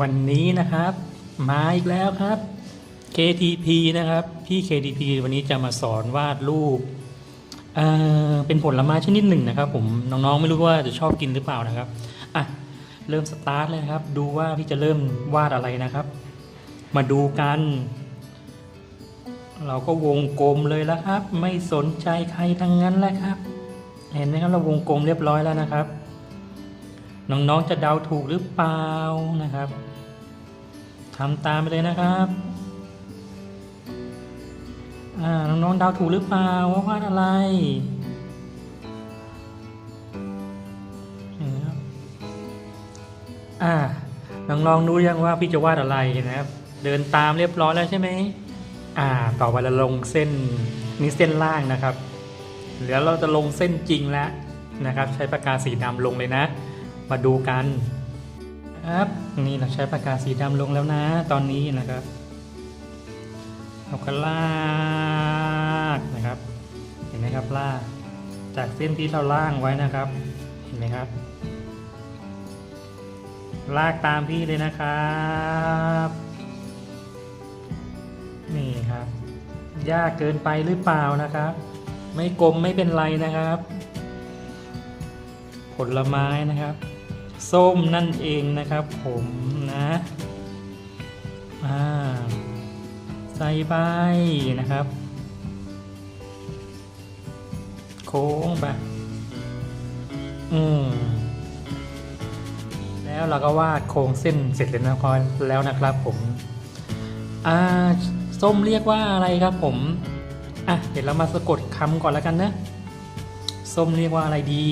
วันนี้นะครับมาอีกแล้วครับ KTP นะครับ พี่ KTP วันนี้จะมาสอนวาดรูปเเป็นผลไม้ชนิดหนึ่งนะครับ ผมน้องๆไม่รู้ว่าจะชอบกินหรือเปล่านะครับอะเริ่มสตาร์ทเลยครับ ดูว่าพี่จะเริ่มวาดอะไรนะครับ มาดูกัน เราก็วงกลมเลยแล้วครับ ไม่สนใจใครทั้งนั้นแหละครับ เห็นไหมครับเราวงกลมเรียบร้อยแล้วนะครับ น้องๆจะเดาถูกหรือเปล่านะครับทำตามไปเลยนะครับอ่าน้องๆเดาถูกหรือเปล่าว่าวาดอะไรอ่าน้องๆรู้ยังว่าพี่จะวาดอะไรนะครับ เดินตามเรียบร้อยแล้วใช่ไหมอ่า ต่อไปเราลงเส้นนี้เส้นล่างนะครับเดี๋ยวเราจะลงเส้นจริงแล้วนะครับ ใช้ปากกาสีดำลงเลยนะ มาดูกันครับนี่เราใช้ปากกาสีดำลงแล้วนะ ตอนนี้นะครับเราก็ลากนะครับ เห็นไหมครับลากจากเส้นที่เราล่างไว้นะครับ เห็นไหมครับ ลากตามพี่เลยนะครับ นี่ครับ ยากเกินไปหรือเปล่านะครับ ไม่กลมไม่เป็นไรนะครับ ผลไม้นะครับ ส้มนั่นเองนะครับผมนะใส่ใบนะครับ โค้งไปอืมแล้วเราก็วาดโค้งเส้นเสร็จแล้วนะครับแล้วนะครับผม อ่า ส้มเรียกว่าอะไรครับผม อะ เดี๋ยวเรามาสะกดคำก่อนแล้วกันนะ ส้มเรียกว่าอะไรดี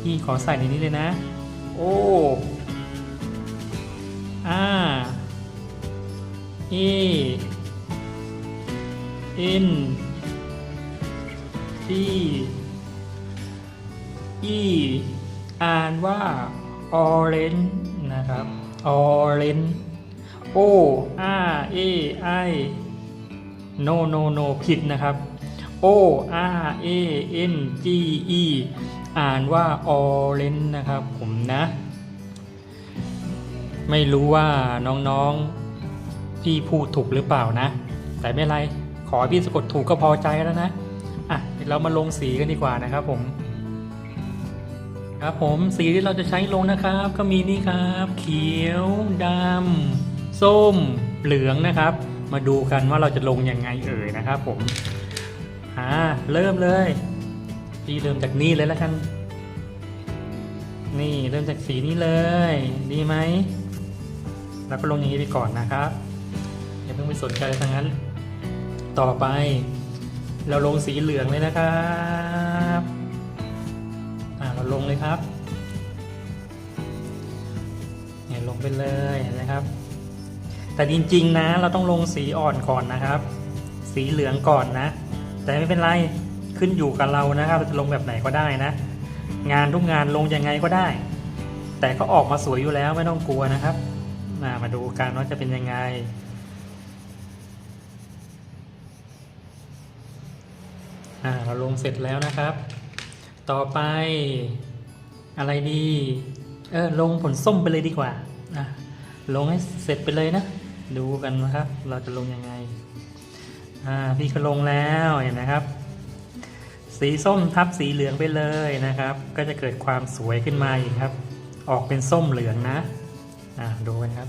พี่ขอใส่ในนี้เลยนะ โออาเอเอ็นทีอีอ่านว่า orange นะครับ orange o r a i no no no ผิดนะครับ o r a n g e อ่านว่า orange นะครับผมนะ ไม่รู้ว่าน้องๆพี่พูดถูกหรือเปล่านะ แต่ไม่เป็นไรขอพี่สะกดถูกก็พอใจแล้วนะอะเดี๋ยวเรามาลงสีกันดีกว่านะครับผม ครับผมสีที่เราจะใช้ลงนะครับ ก็มีนี่ครับ เขียวดำส้มเหลืองนะครับ มาดูกันว่าเราจะลงยังไงเอ่ยนะครับผมอ่าเริ่มเลย พี่เริ่มจากนี่เลยแล้วกัน นี่เริ่มจากสีนี้เลย ดีไหมแล้วก็ลงอย่างนี้ไปก่อนนะครับอย่าเพิ่งไปสนใจทางนั้น ต่อไป เราลงสีเหลืองเลยนะครับอ่าเราลงเลยครับเนี่ยลงไปเลยนะครับ แต่จริงๆนะ เราต้องลงสีอ่อนก่อนนะครับ สีเหลืองก่อนนะ แต่ไม่เป็นไร ขึ้นอยู่กับเรานะครับเราจะลงแบบไหนก็ได้นะ งานทุกงานลงยังไงก็ได้ แต่ก็ออกมาสวยอยู่แล้วไม่ต้องกลัวนะครับมามาดูกันว่าจะเป็นยังไง เราลงเสร็จแล้วนะครับ ต่อไปอะไรดี เออลงผลส้มไปเลยดีกว่าอะลงให้เสร็จไปเลยนะ ดูกันนะครับ เราจะลงยังไง อ่า พี่ก็ลงแล้วเห็นนะครับ สีส้มทับสีเหลืองไปเลยนะครับ ก็จะเกิดความสวยขึ้นมาอีกครับ ออกเป็นส้มเหลืองนะอ่าดูกันครับ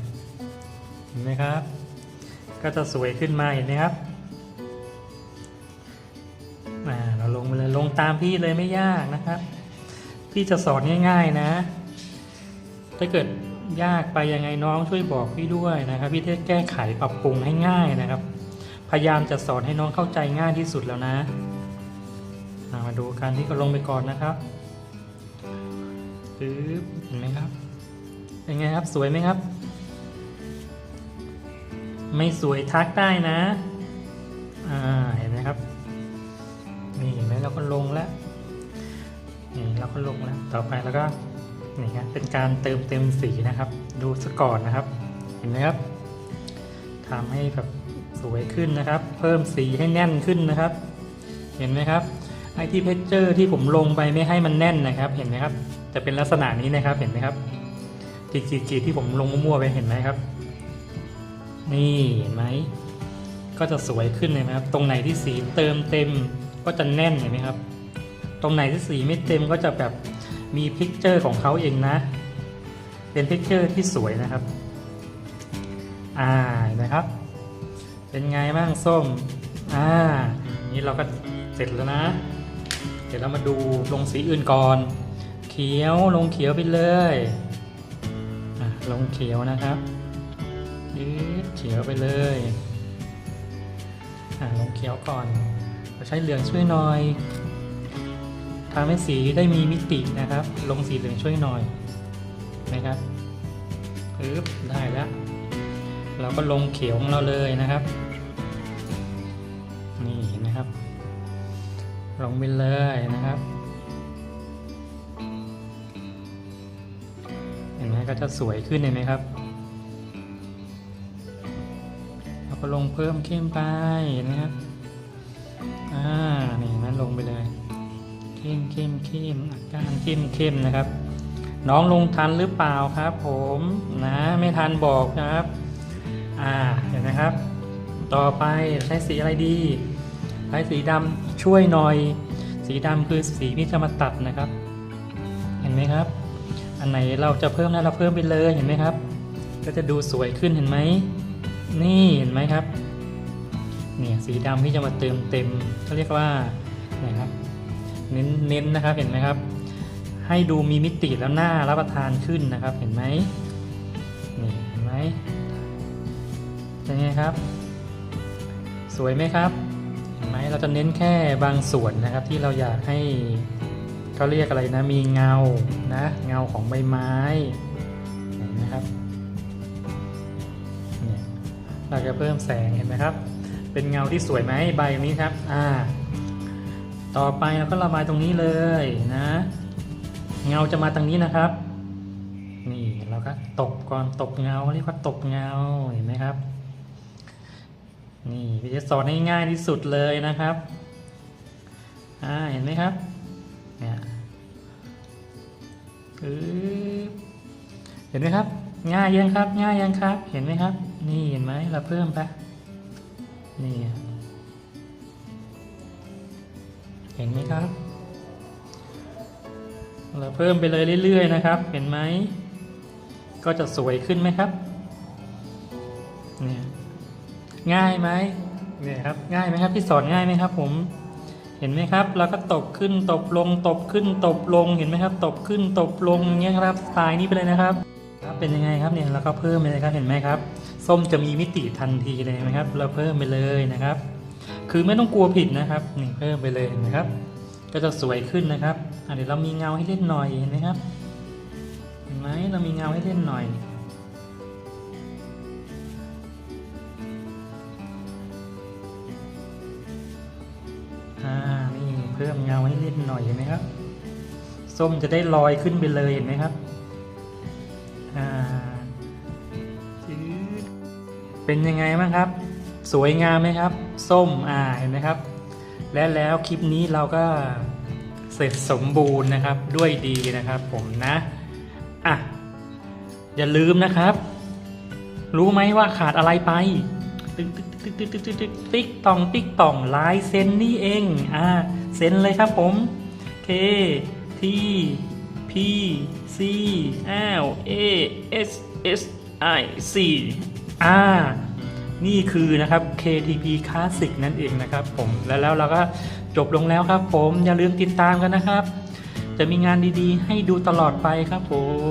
เห็นไหมครับ ก็จะสวยขึ้นมาเห็นไหมครับอ่าเราลงไปเลยลงตามพี่เลยไม่ยากนะครับ พี่จะสอนง่าย ๆนะ ถ้าเกิดยากไปยังไงน้องช่วยบอกพี่ด้วยนะครับ พี่จะแก้ไขปรับปรุงให้ง่ายนะครับ พยายามจะสอนให้น้องเข้าใจง่ายที่สุดแล้วนะ มาดูการที่ก็ลงไปก่อนนะครับปึ๊บเห็นไหมครับเป็นไงครับสวยไหมครับ ไม่สวยทักได้นะ อ่าเห็นไหมครับนี่เห็นไหมเราก็ลงแล้วนี่เราก็ลงแล้วต่อไปแล้วก็นี่ครับเป็นการเติมเต็มสีนะครับ ดูซะก่อนนะครับ เห็นไหมครับทำให้แบบสวยขึ้นนะครับ เพิ่มสีให้แน่นขึ้นนะครับ เห็นไหมครับ ไอที่เพชเจอร์ที่ผมลงไปไม่ให้มันแน่นนะครับ เห็นไหมครับ จะเป็นลักษณะนี้นะครับ เห็นไหมครับจีจีจีที่ผมลงมั่วๆไปเห็นไหมครับ นี่เห็นไหมก็จะสวยขึ้นเลยนะครับ ตรงไหนที่สีเติมเต็มก็จะแน่นเห็นไหมครับ ตรงไหนที่สีไม่เต็มก็จะแบบมีพิกเจอร์ของเขาเองนะ เป็นพิกเจอร์ที่สวยนะครับ อ่านไหมครับ เป็นไงบ้างส้ม อ่า นี่เราก็เสร็จแล้วนะ ดี๋ยวเรามาดูลงสีอื่นก่อน เขียวลงเขียวไปเลยลงเขียวนะครับยืดเขียวไปเลยลงเขียวก่อนเราใช้เหลืองช่วยหน่อยทำให้สีได้มีมิตินะครับ ลงสีเหลืองช่วยหน่อยนะครับปึ๊บได้แล้ว เราก็ลงเขียวของเราเลยนะครับ นี่เห็นไหมครับ ลงไปเลยนะครับ เห็นไหมก็จะสวยขึ้นเห็นไหมครับเราก็ลงเพิ่มเข้มไปนะครับอ่านี่นไหมันลงไปเลยเข้มเข้มเข้มอาการเข้มเข้มนะครับ น้องลงทันหรือเปล่าครับ ผมนะไม่ทันบอกนะครับ อ่าเห็นไหมครับ ต่อไปใช้สีอะไรดี ใช้สีดำช่วยหน่อย สีดำคือสีที่จะมาตัดนะครับ เห็นไหมครับ อันไหนเราจะเพิ่มนะเราเพิ่มไปเลยเห็นไหมครับ ก็จะดูสวยขึ้นเห็นไหม นี่เห็นไหมครับ เนี่ยสีดำที่จะมาเติมเต็มเขาเรียกว่านี่ครับ เน้นเน้นนะครับเห็นไหมครับ ให้ดูมีมิติแล้วหน้ารับประทานขึ้นนะครับ เห็นไหมนี่เห็นไหมเป็นไงครับ สวยไหมครับ ไหมเราจะเน้นแค่บางส่วนนะครับที่เราอยากให้เขาเรียกอะไรนะมีเงานะเงาของใบไม้เห็นไหมครับเนี่ยเราจะเพิ่มแสงเห็นไหมครับ เป็นเงาที่สวยไหมใบนี้ครับอ่าต่อไปเราก็ระบายตรงนี้เลยนะ เงาจะมาตรงนี้นะครับ นี่เราก็ตบก่อนตบเงาเรียกว่าตบเงาเห็นไหมครับ นี่พี่จะสอนให้ง่ายที่สุดเลยนะครับอ่าเห็นไหมครับเนี่ยเห็นไหมครับ ง่ายยังครับ ง่ายยังครับ เห็นไหมครับ นี่เห็นไหมเราเพิ่มไปนี่เห็นไหมครับ เราเพิ่มไปเลยเรื่อยๆนะครับ เห็นไหมก็จะสวยขึ้นไหมครับเนี่ย ง่ายไหมเนี่ยครับง่ายไหมครับพี่สอนง่ายไหมครับผมเห็นไหมครับเราก็ตบขึ้นตบลงตบขึ้นตบลงเห็นไหมครับ ตบขึ้นตบลงอย่างเงี้ยครับสไตล์นี้ไปเลยนะครับครับเป็นยังไงครับเนี่ยเราก็เพิ่มไปเลยครับเห็นไหมครับ ส้มจะมีมิติทันทีเลยไหมครับ เราเพิ่มไปเลยนะครับ คือไม่ต้องกลัวผิดนะครับนี่เพิ่มไปเลยเห็นไหมครับ ก็จะสวยขึ้นนะครับอะเดี๋ยวเรามีเงาให้เล่นหน่อยเห็นไหมครับเห็นไหมเรามีเงาให้เล่นหน่อย พิ่มเงาให้เล่นหน่อยเห็นไหมครับ ส้มจะได้ลอยขึ้นไปเลยเห็นไหมครับอ่าจืดเป็นยังไงบ้างครับ สวยงามไหมครับ ส้มอ่าเห็นไหมครับ และแล้วคลิปนี้เราก็เสร็จสมบูรณ์นะครับด้วยดีนะครับ ผมนะอะอย่าลืมนะครับ รู้ไหมว่าขาดอะไรไป ติ๊กติ๊กติ๊กติ๊กติ๊กติ๊กติ๊กตองติ๊กตองลายเซ็นนี่เองอ่าเซ็นเลยครับผม K T P C L A S S I C อ่านี่คือนะครับ KTP Classic นั่นเองนะครับผมแล้วแล้วเราก็จบลงแล้วครับผมอย่าลืมติดตามกันนะครับ จะมีงานดีๆ ให้ดูตลอดไปครับผม